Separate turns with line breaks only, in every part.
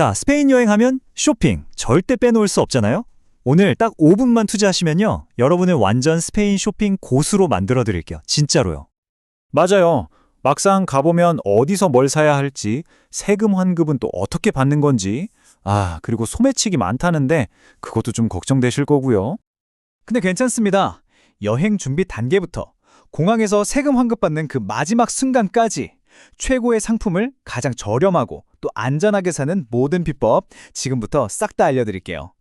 자, 스페인 여행하면 쇼핑 절대 빼놓을 수 없잖아요? 오늘 딱 5분만 투자하시면요. 여러분을 완전 스페인 쇼핑 고수로 만들어 드릴게요. 진짜로요.
맞아요. 막상 가보면 어디서 뭘 사야 할지, 세금 환급은 또 어떻게 받는 건지, 아, 그리고 소매치기 많다는데 그것도 좀 걱정되실 거고요.
근데 괜찮습니다. 여행 준비 단계부터 공항에서 세금 환급받는 그 마지막 순간까지 최고의 상품을 가장 저렴하고 또 안전하게 사는 모든 비법 지금부터 싹 다 알려드릴게요.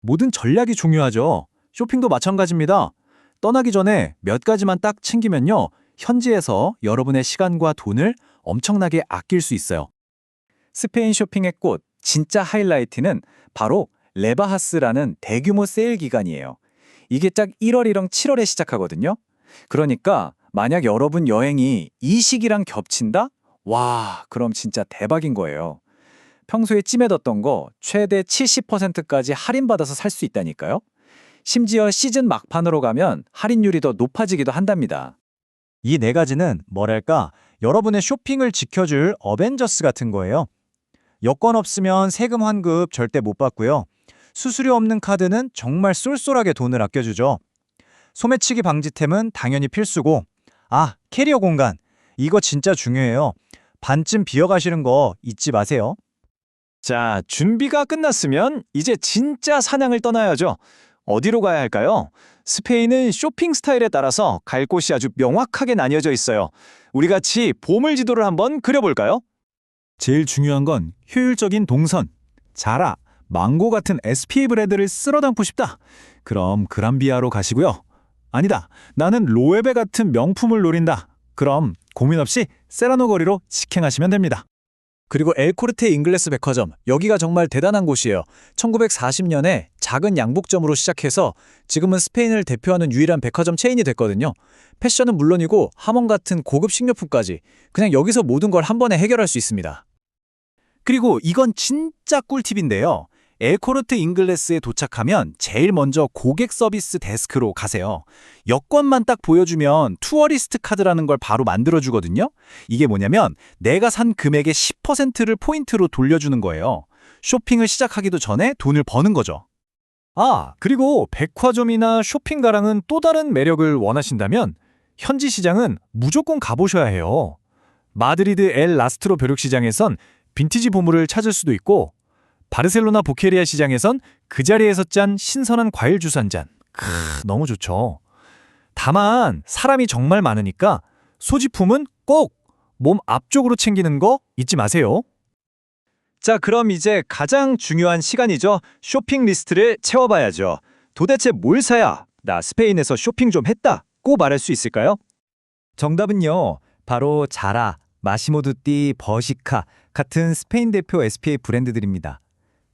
모든 전략이 중요하죠. 쇼핑도 마찬가지입니다. 떠나기 전에 몇 가지만 딱 챙기면요. 현지에서 여러분의 시간과 돈을 엄청나게 아낄 수 있어요. 스페인 쇼핑의 꽃, 진짜 하이라이트는 바로 레바하스라는 대규모 세일 기간이에요. 이게 딱 1월이랑 7월에 시작하거든요. 그러니까 만약 여러분 여행이 이 시기랑 겹친다? 와, 그럼 진짜 대박인 거예요. 평소에 찜해뒀던 거 최대 70%까지 할인받아서 살 수 있다니까요. 심지어 시즌 막판으로 가면 할인율이 더 높아지기도 한답니다.
이 네 가지는 뭐랄까 여러분의 쇼핑을 지켜줄 어벤져스 같은 거예요. 여권 없으면 세금 환급 절대 못 받고요. 수수료 없는 카드는 정말 쏠쏠하게 돈을 아껴주죠. 소매치기 방지템은 당연히 필수고 아 캐리어 공간 이거 진짜 중요해요. 반쯤 비어가시는 거 잊지 마세요.
자, 준비가 끝났으면 이제 진짜 사냥을 떠나야죠. 어디로 가야 할까요? 스페인은 쇼핑 스타일에 따라서 갈 곳이 아주 명확하게 나뉘어져 있어요. 우리 같이 보물 지도를 한번 그려볼까요? 제일 중요한 건 효율적인 동선. 자라, 망고 같은 SPA 브랜드를 쓸어 담고 싶다. 그럼 그란비아로 가시고요. 아니다. 나는 로에베 같은 명품을 노린다. 그럼 고민 없이 세라노 거리로 직행하시면 됩니다.
그리고 엘코르테 잉글레스 백화점 여기가 정말 대단한 곳이에요. 1940년에 작은 양복점으로 시작해서 지금은 스페인을 대표하는 유일한 백화점 체인이 됐거든요. 패션은 물론이고 하몬 같은 고급 식료품까지 그냥 여기서 모든 걸 한 번에 해결할 수 있습니다.
그리고 이건 진짜 꿀팁인데요. 에코르트 잉글레스에 도착하면 제일 먼저 고객 서비스 데스크로 가세요. 여권만 딱 보여주면 투어리스트 카드라는 걸 바로 만들어주거든요. 이게 뭐냐면 내가 산 금액의 10%를 포인트로 돌려주는 거예요. 쇼핑을 시작하기도 전에 돈을 버는 거죠. 아, 그리고 백화점이나 쇼핑가랑은 또 다른 매력을 원하신다면 현지 시장은 무조건 가보셔야 해요. 마드리드 엘 라스트로 벼룩시장에선 빈티지 보물을 찾을 수도 있고 바르셀로나 보케리아 시장에선 그 자리에서 짠 신선한 과일 주스 한 잔. 크, 너무 좋죠. 다만 사람이 정말 많으니까 소지품은 꼭 몸 앞쪽으로 챙기는 거 잊지 마세요.
자, 그럼 이제 가장 중요한 시간이죠. 쇼핑 리스트를 채워봐야죠. 도대체 뭘 사야 나 스페인에서 쇼핑 좀 했다 고 말할 수 있을까요?
정답은요. 바로 자라, 마시모두띠, 버시카 같은 스페인 대표 SPA 브랜드들입니다.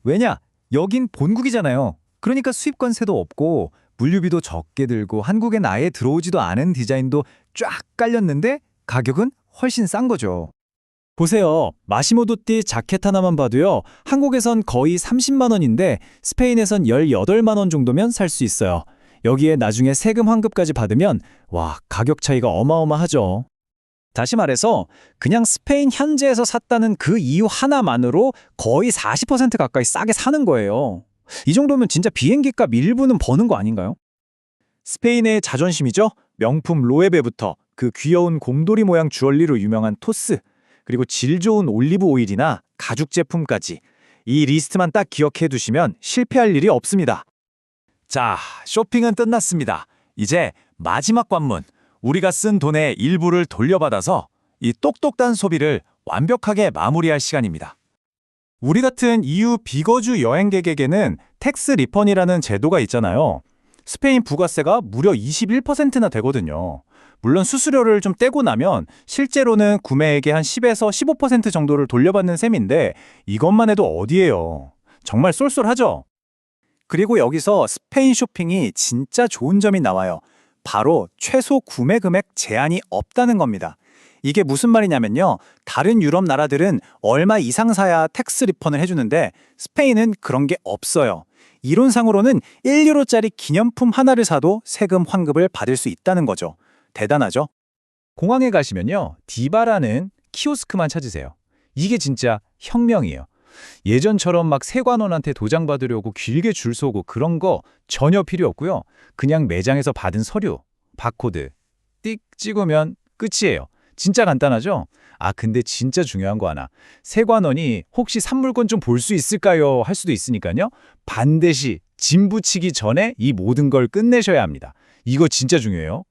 왜냐? 여긴 본국이잖아요. 그러니까 수입 관세도 없고 물류비도 적게 들고 한국엔 아예 들어오지도 않은 디자인도 쫙 깔렸는데 가격은 훨씬 싼 거죠.
보세요. 마시모도띠 자켓 하나만 봐도요. 한국에선 거의 30만 원인데 스페인에선 18만 원 정도면 살 수 있어요. 여기에 나중에 세금 환급까지 받으면 와, 가격 차이가 어마어마하죠. 다시 말해서 그냥 스페인 현지에서 샀다는 그 이유 하나만으로 거의 40% 가까이 싸게 사는 거예요. 이 정도면 진짜 비행기 값 일부는 버는 거 아닌가요? 스페인의 자존심이죠. 명품 로에베부터 그 귀여운 곰돌이 모양 주얼리로 유명한 토스, 그리고 질 좋은 올리브 오일이나 가죽 제품까지 이 리스트만 딱 기억해 두시면 실패할 일이 없습니다.
자, 쇼핑은 끝났습니다. 이제 마지막 관문. 우리가 쓴 돈의 일부를 돌려받아서 이 똑똑한 소비를 완벽하게 마무리할 시간입니다. 우리 같은 EU 비거주 여행객에게는 텍스 리펀이라는 제도가 있잖아요. 스페인 부가세가 무려 21%나 되거든요. 물론 수수료를 좀 떼고 나면 실제로는 구매액의 한 10에서 15% 정도를 돌려받는 셈인데 이것만 해도 어디예요. 정말 쏠쏠하죠? 그리고 여기서 스페인 쇼핑이 진짜 좋은 점이 나와요. 바로 최소 구매 금액 제한이 없다는 겁니다. 이게 무슨 말이냐면요. 다른 유럽 나라들은 얼마 이상 사야 텍스 리펀을 해주는데 스페인은 그런 게 없어요. 이론상으로는 1유로짜리 기념품 하나를 사도 세금 환급을 받을 수 있다는 거죠. 대단하죠?
공항에 가시면요. 디바라는 키오스크만 찾으세요. 이게 진짜 혁명이에요. 예전처럼 막 세관원한테 도장 받으려고 길게 줄 서고 그런 거 전혀 필요 없고요. 그냥 매장에서 받은 서류, 바코드, 띡 찍으면 끝이에요. 진짜 간단하죠? 아, 근데 진짜 중요한 거 하나. 세관원이 혹시 산물건 좀볼 수 있을까요? 할 수도 있으니까요. 반드시 짐 붙이기 전에 이 모든 걸 끝내셔야 합니다. 이거 진짜 중요해요.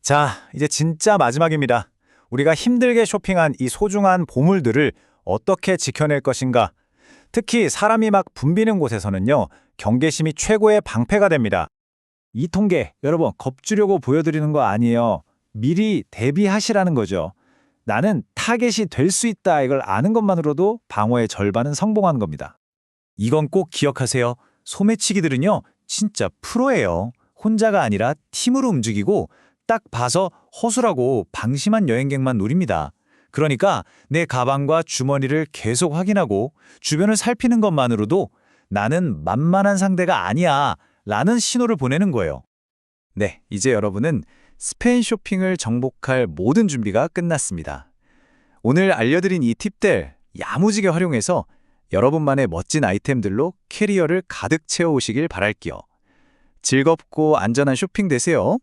자, 이제 진짜 마지막입니다. 우리가 힘들게 쇼핑한 이 소중한 보물들을 어떻게 지켜낼 것인가? 특히 사람이 막 붐비는 곳에서는요, 경계심이 최고의 방패가 됩니다. 이 통계, 여러분, 겁주려고 보여드리는 거 아니에요. 미리 대비하시라는 거죠. 나는 타겟이 될 수 있다 이걸 아는 것만으로도 방어의 절반은 성공한 겁니다. 이건 꼭 기억하세요. 소매치기들은요, 진짜 프로예요. 혼자가 아니라 팀으로 움직이고 딱 봐서 허술하고 방심한 여행객만 노립니다. 그러니까 내 가방과 주머니를 계속 확인하고 주변을 살피는 것만으로도 나는 만만한 상대가 아니야 라는 신호를 보내는 거예요. 네, 이제 여러분은 스페인 쇼핑을 정복할 모든 준비가 끝났습니다. 오늘 알려드린 이 팁들 야무지게 활용해서 여러분만의 멋진 아이템들로 캐리어를 가득 채워오시길 바랄게요. 즐겁고 안전한 쇼핑 되세요.